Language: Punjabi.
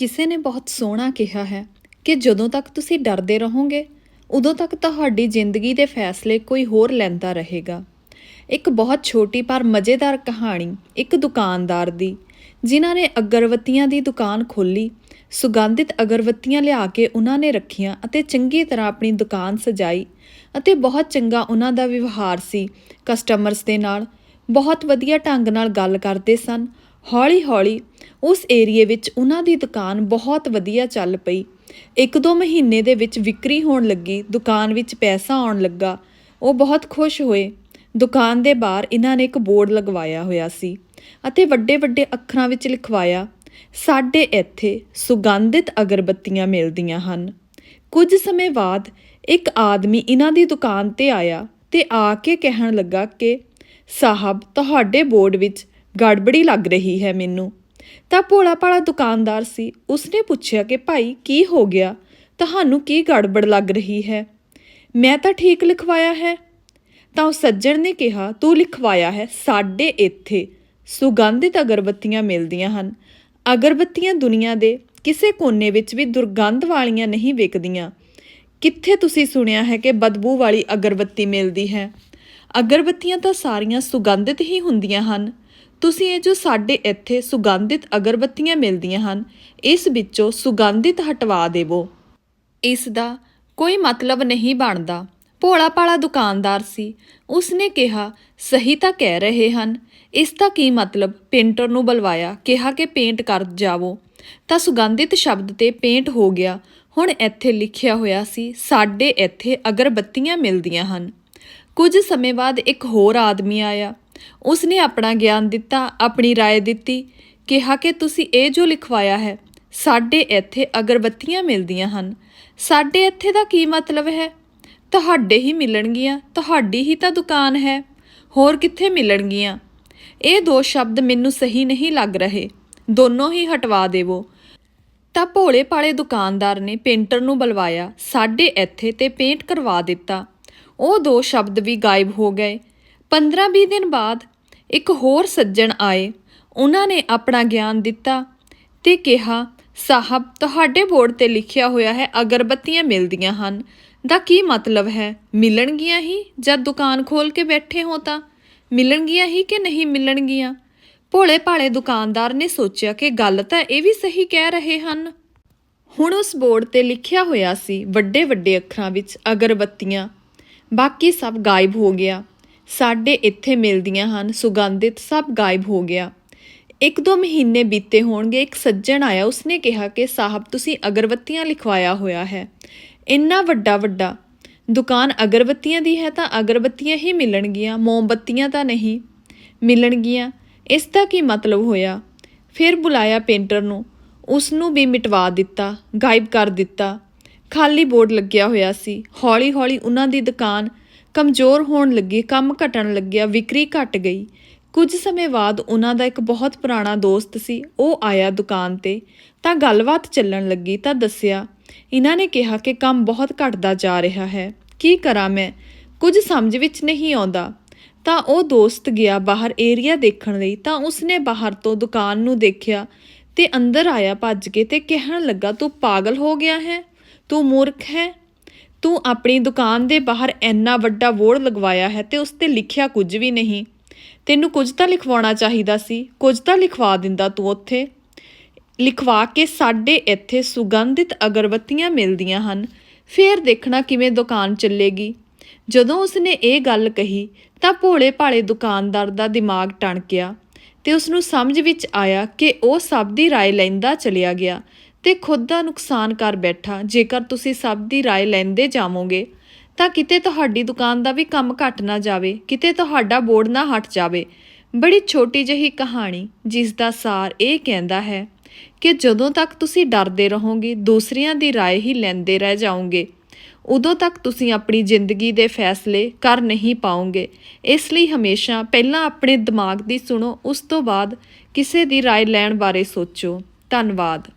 ਕਿਸੇ ਨੇ ਬਹੁਤ ਸੋਹਣਾ ਕਿਹਾ ਹੈ ਕਿ ਜਦੋਂ ਤੱਕ ਤੁਸੀਂ ਡਰਦੇ ਰਹੋਗੇ, ਉਦੋਂ ਤੱਕ ਤੁਹਾਡੀ ਜ਼ਿੰਦਗੀ ਦੇ ਫੈਸਲੇ ਕੋਈ ਹੋਰ ਲੈਂਦਾ ਰਹੇਗਾ। ਇੱਕ ਬਹੁਤ ਛੋਟੀ ਪਰ ਮਜ਼ੇਦਾਰ ਕਹਾਣੀ, ਇੱਕ ਦੁਕਾਨਦਾਰ ਦੀ, ਜਿਨ੍ਹਾਂ ਨੇ ਅਗਰਬੱਤੀਆਂ ਦੀ ਦੁਕਾਨ ਖੋਲੀ ਸੁਗੰਧਿਤ ਅਗਰਬੱਤੀਆਂ ਲਿਆ ਕੇ ਉਹਨਾਂ ਨੇ ਰੱਖੀਆਂ ਅਤੇ ਚੰਗੀ ਤਰ੍ਹਾਂ ਆਪਣੀ ਦੁਕਾਨ ਸਜਾਈ ਅਤੇ ਬਹੁਤ ਚੰਗਾ ਉਹਨਾਂ ਦਾ ਵਿਵਹਾਰ ਸੀ। ਕਸਟਮਰਸ ਦੇ ਨਾਲ ਬਹੁਤ ਵਧੀਆ ਢੰਗ ਨਾਲ ਗੱਲ ਕਰਦੇ ਸਨ। ਹੌਲੀ-ਹੌਲੀ ਉਸ ਏਰੀਏ ਵਿੱਚ ਉਹਨਾਂ ਦੀ ਦੁਕਾਨ ਬਹੁਤ ਵਧੀਆ ਚੱਲ ਪਈ। ਇੱਕ ਦੋ ਮਹੀਨੇ ਦੇ ਵਿੱਚ ਵਿਕਰੀ ਹੋਣ ਲੱਗੀ, ਦੁਕਾਨ ਵਿੱਚ ਪੈਸਾ ਆਉਣ ਲੱਗਾ। ਉਹ ਬਹੁਤ ਖੁਸ਼ ਹੋਏ। ਦੁਕਾਨ ਦੇ ਬਾਹਰ ਇਹਨਾਂ ਨੇ ਇੱਕ ਬੋਰਡ ਲਗਵਾਇਆ ਹੋਇਆ ਸੀ ਅਤੇ ਵੱਡੇ-ਵੱਡੇ ਅੱਖਰਾਂ ਵਿੱਚ ਲਿਖਵਾਇਆ, ਸਾਡੇ ਇੱਥੇ ਸੁਗੰਧਿਤ ਅਗਰਬੱਤੀਆਂ ਮਿਲਦੀਆਂ ਹਨ। ਕੁਝ ਸਮੇਂ ਬਾਅਦ ਇੱਕ ਆਦਮੀ ਇਹਨਾਂ ਦੀ ਦੁਕਾਨ ਤੇ ਆਇਆ ਤੇ ਆ ਕੇ ਕਹਿਣ ਲੱਗਾ ਕਿ, ਸਾਹਿਬ, ਤੁਹਾਡੇ ਬੋਰਡ ਵਿੱਚ ਗੜਬੜੀ ਲੱਗ ਰਹੀ ਹੈ ਮੈਨੂੰ। ਤਾਂ ਭੋਲਾ ਭਾਲਾ ਦੁਕਾਨਦਾਰ ਸੀ। ਉਸਨੇ ਪੁੱਛਿਆ ਕਿ, ਭਾਈ, ਕੀ ਹੋ ਗਿਆ? ਤੁਹਾਨੂੰ ਕੀ ਗੜਬੜ ਲੱਗ ਰਹੀ ਹੈ? ਮੈਂ ਤਾਂ ਠੀਕ ਲਿਖਵਾਇਆ ਹੈ। ਤਾਂ ਉਹ ਸੱਜਣ ਨੇ ਕਿਹਾ, ਤੂੰ ਲਿਖਵਾਇਆ ਹੈ ਸਾਡੇ ਇੱਥੇ। ਸੁਗੰਧਿਤ ਅਗਰਬੱਤੀਆਂ ਮਿਲਦੀਆਂ ਹਨ। ਅਗਰਬੱਤੀਆਂ ਦੁਨੀਆ ਦੇ ਕਿਸੇ ਕੋਨੇ ਵਿੱਚ ਵੀ ਦੁਰਗੰਧ ਵਾਲੀਆਂ ਨਹੀਂ ਵਿਕਦੀਆਂ। ਕਿੱਥੇ ਤੁਸੀਂ ਸੁਣਿਆ ਹੈ ਕਿ ਬਦਬੂ ਵਾਲੀ ਅਗਰਬੱਤੀ ਮਿਲਦੀ ਹੈ? ਅਗਰਬੱਤੀਆਂ ਤਾਂ ਸਾਰੀਆਂ ਸੁਗੰਧਿਤ ਹੀ ਹੁੰਦੀਆਂ ਹਨ। ਤੁਸੀਂ ਇਹ ਜੋ ਸਾਡੇ ਇੱਥੇ ਸੁਗੰਧਿਤ ਅਗਰਬੱਤੀਆਂ ਮਿਲਦੀਆਂ ਹਨ, ਇਸ ਵਿੱਚੋਂ ਸੁਗੰਧਿਤ ਹਟਵਾ ਦੇਵੋ। ਇਸ ਦਾ ਕੋਈ ਮਤਲਬ ਨਹੀਂ ਬਣਦਾ। ਭੋਲਾ ਭਾਲਾ ਦੁਕਾਨਦਾਰ ਸੀ। ਉਸਨੇ ਕਿਹਾ, ਸਹੀ ਤਾਂ ਕਹਿ ਰਹੇ ਹਨ। ਇਸ ਦਾ ਕੀ ਮਤਲਬ? ਪੇਂਟਰ ਨੂੰ ਬੁਲਵਾਇਆ, ਕਿਹਾ ਕਿ ਪੇਂਟ ਕਰ ਜਾਵੋ। ਤਾਂ ਸੁਗੰਧਿਤ ਸ਼ਬਦ ਤੇ ਪੇਂਟ ਹੋ ਗਿਆ। ਹੁਣ ਇੱਥੇ ਲਿਖਿਆ ਹੋਇਆ ਸੀ, ਸਾਡੇ ਇੱਥੇ ਅਗਰਬੱਤੀਆਂ ਮਿਲਦੀਆਂ ਹਨ। ਕੁਝ ਸਮੇਂ ਬਾਅਦ ਇੱਕ ਹੋਰ ਆਦਮੀ ਆਇਆ। ਉਸਨੇ ਆਪਣਾ ਗਿਆਨ ਦਿੱਤਾ ਆਪਣੀ رائے ਦਿੱਤੀ ਕਿਹਾ ਕਿ ਤੁਸੀਂ ਇਹ ਜੋ ਲਿਖਵਾਇਆ ਹੈ ਸਾਡੇ ਇੱਥੇ ਅਗਰਬੱਤੀਆਂ ਮਿਲਦੀਆਂ ਹਨ ਸਾਡੇ ਇੱਥੇ ਦਾ ਕੀ ਮਤਲਬ ਹੈ ਤੁਹਾਡੇ ਹੀ ਮਿਲਣਗੀਆਂ ਤੁਹਾਡੀ ਹੀ ਤਾਂ ਦੁਕਾਨ ਹੈ ਹੋਰ ਕਿੱਥੇ ਮਿਲਣਗੀਆਂ ਇਹ ਦੋ ਸ਼ਬਦ ਮੈਨੂੰ ਸਹੀ ਨਹੀਂ ਲੱਗ ਰਹੇ ਦੋਨੋਂ ਹੀ ਹਟਵਾ ਦੇਵੋ ਤਾਂ ਭੋਲੇ ਭਾਲੇ ਦੁਕਾਨਦਾਰ ਨੇ ਪੇਂਟਰ ਨੂੰ ਬੁਲਵਾਇਆ ਸਾਡੇ ਇੱਥੇ ਤੇ ਪੇਂਟ ਕਰਵਾ ਦਿੱਤਾ ਉਹ ਦੋ ਸ਼ਬਦ ਵੀ ਗਾਇਬ ਹੋ ਗਏ 15-20 ਦਿਨ ਬਾਅਦ ਇੱਕ ਹੋਰ ਸੱਜਣ ਆਏ। ਉਹਨਾਂ ਨੇ ਆਪਣਾ ਗਿਆਨ ਦਿੱਤਾ ਤੇ ਕਿਹਾ, ਸਾਹਿਬ, ਤੁਹਾਡੇ ਬੋਰਡ ਤੇ ਲਿਖਿਆ ਹੋਇਆ ਹੈ ਅਗਰਬੱਤੀਆਂ ਮਿਲਦੀਆਂ ਹਨ। ਦਾ ਕੀ ਮਤਲਬ ਹੈ? ਮਿਲਣਗੀਆਂ ਹੀ ਜਦ ਦੁਕਾਨ ਖੋਲ ਕੇ ਬੈਠੇ ਹੋ ਤਾਂ? ਮਿਲਣਗੀਆਂ ਹੀ ਕਿ ਨਹੀਂ ਮਿਲਣਗੀਆਂ? ਭੋਲੇ ਭਾਲੇ ਦੁਕਾਨਦਾਰ ਨੇ ਸੋਚਿਆ ਕਿ ਗੱਲ ਤਾਂ ਇਹ ਵੀ ਸਹੀ ਕਹਿ ਰਹੇ ਹਨ। ਹੁਣ ਉਸ ਬੋਰਡ ਤੇ ਲਿਖਿਆ ਹੋਇਆ ਸੀ ਵੱਡੇ ਵੱਡੇ ਅੱਖਰਾਂ ਵਿੱਚ ਅਗਰਬੱਤੀਆਂ। ਬਾਕੀ ਸਭ ਗਾਇਬ ਹੋ ਗਿਆ। ਸਾਡੇ ਇੱਥੇ ਮਿਲਦੀਆਂ ਹਨ, ਸੁਗੰਧਿਤ ਸਭ ਗਾਇਬ ਹੋ ਗਿਆ। ਇੱਕ ਦੋ ਮਹੀਨੇ ਬੀਤੇ ਹੋਣਗੇ, ਇੱਕ ਸੱਜਣ ਆਇਆ, ਉਸਨੇ ਕਿਹਾ ਕਿ, ਸਾਹਿਬ, ਤੁਸੀਂ ਅਗਰਬੱਤੀਆਂ ਲਿਖਵਾਇਆ ਹੋਇਆ ਹੈ। ਇੰਨਾ ਵੱਡਾ ਵੱਡਾ ਦੁਕਾਨ ਅਗਰਬੱਤੀਆਂ ਦੀ ਹੈ ਤਾਂ ਅਗਰਬੱਤੀਆਂ ਹੀ ਮਿਲਣਗੀਆਂ, ਮੋਮਬੱਤੀਆਂ ਤਾਂ ਨਹੀਂ ਮਿਲਣਗੀਆਂ। ਇਸ ਦਾ ਕੀ ਮਤਲਬ ਹੋਇਆ? ਫਿਰ ਬੁਲਾਇਆ ਪੇਂਟਰ ਨੂੰ। ਉਸ ਨੂੰ ਵੀ ਮਿਟਵਾ ਦਿੱਤਾ, ਗਾਇਬ ਕਰ ਦਿੱਤਾ। ਖਾਲੀ ਬੋਰਡ ਲੱਗਿਆ ਹੋਇਆ ਸੀ। ਹੌਲੀ ਹੌਲੀ ਉਹਨਾਂ ਦੀ ਦੁਕਾਨ ਕਮਜ਼ੋਰ ਹੋਣ ਲੱਗੀ, ਕੰਮ ਘਟਣ ਲੱਗਿਆ, ਵਿਕਰੀ ਘਟ ਗਈ। ਕੁਝ ਸਮੇਂ ਬਾਅਦ ਉਹਨਾਂ ਦਾ ਇੱਕ ਬਹੁਤ ਪੁਰਾਣਾ ਦੋਸਤ ਸੀ, ਉਹ ਆਇਆ ਦੁਕਾਨ ਤੇ। ਤਾਂ ਗੱਲਬਾਤ ਚੱਲਣ ਲੱਗੀ, ਤਾਂ ਦੱਸਿਆ, ਇਹਨਾਂ ਨੇ ਕਿਹਾ ਕਿ ਕੰਮ ਬਹੁਤ ਘਟਦਾ ਜਾ ਰਿਹਾ ਹੈ। ਕੀ ਕਰਾਂ ਮੈਂ? ਕੁਝ ਸਮਝ ਵਿੱਚ ਨਹੀਂ ਆਉਂਦਾ। ਤਾਂ ਉਹ ਦੋਸਤ ਗਿਆ ਬਾਹਰ ਏਰੀਆ ਦੇਖਣ ਲਈ, ਤਾਂ ਉਸਨੇ ਬਾਹਰ ਤੋਂ ਦੁਕਾਨ ਨੂੰ ਦੇਖਿਆ ਤੇ ਅੰਦਰ ਆਇਆ ਭੱਜ ਕੇ ਤੇ ਕਹਿਣ ਲੱਗਾ, ਤੂੰ ਪਾਗਲ ਹੋ ਗਿਆ ਹੈ? ਤੂੰ ਮੂਰਖ ਹੈ? ਤੂੰ ਆਪਣੀ ਦੁਕਾਨ ਦੇ ਬਾਹਰ ਇੰਨਾ ਵੱਡਾ ਬੋਰਡ ਲਗਵਾਇਆ ਹੈ ਤੇ ਉਸ ਤੇ ਲਿਖਿਆ ਕੁਝ ਵੀ ਨਹੀਂ ਤੈਨੂੰ ਕੁਝ ਤਾਂ ਲਿਖਵਾਉਣਾ ਚਾਹੀਦਾ ਸੀ ਕੁਝ ਤਾਂ ਲਿਖਵਾ ਦਿੰਦਾ ਤੂੰ ਉੱਥੇ ਲਿਖਵਾ ਕੇ ਸਾਡੇ ਇੱਥੇ ਸੁਗੰਧਿਤ ਅਗਰਬੱਤੀਆਂ ਮਿਲਦੀਆਂ ਹਨ ਫੇਰ ਦੇਖਣਾ ਕਿਵੇਂ ਦੁਕਾਨ ਚੱਲੇਗੀ ਜਦੋਂ ਉਸਨੇ ਇਹ ਗੱਲ ਕਹੀ ਤਾਂ ਭੋਲੇ ਭਾਲੇ ਦੁਕਾਨਦਾਰ ਦਾ ਦਿਮਾਗ ਟਣਕਿਆ ਤੇ ਉਸ ਨੂੰ ਸਮਝ ਵਿੱਚ ਆਇਆ ਕਿ ਉਹ ਸਭ ਦੀ رائے ਲੈਂਦਾ ਚਲਿਆ ਗਿਆ ਤੇ ਖੁਦ ਦਾ ਨੁਕਸਾਨ ਕਰ ਬੈਠਾ ਜੇਕਰ ਤੁਸੀਂ ਸਭ ਦੀ رائے ਲੈਂਦੇ ਜਾਵੋਗੇ ਤਾਂ ਕਿਤੇ ਤੁਹਾਡੀ ਦੁਕਾਨ ਦਾ ਵੀ ਕੰਮ ਘਟ ਨਾ ਜਾਵੇ ਕਿਤੇ ਤੁਹਾਡਾ ਬੋਰਡ ਨਾ ਹਟ ਜਾਵੇ ਬੜੀ ਛੋਟੀ ਜਿਹੀ ਕਹਾਣੀ ਜਿਸ ਦਾ ਸਾਰ ਇਹ ਕਹਿੰਦਾ ਹੈ ਕਿ ਜਦੋਂ ਤੱਕ ਤੁਸੀਂ ਡਰਦੇ ਰਹੋਗੇ ਦੂਸਰਿਆਂ ਦੀ رائے ਹੀ ਲੈਂਦੇ ਰਹਿ ਜਾਓਗੇ ਉਦੋਂ ਤੱਕ ਤੁਸੀਂ ਆਪਣੀ ਜ਼ਿੰਦਗੀ ਦੇ ਫੈਸਲੇ ਕਰ ਨਹੀਂ ਪਾਓਗੇ ਇਸ ਲਈ ਹਮੇਸ਼ਾ ਪਹਿਲਾਂ ਆਪਣੇ ਦਿਮਾਗ ਦੀ ਸੁਣੋ ਉਸ ਤੋਂ ਬਾਅਦ ਕਿਸੇ ਦੀ رائے ਲੈਣ ਬਾਰੇ ਸੋਚੋ ਧੰਨਵਾਦ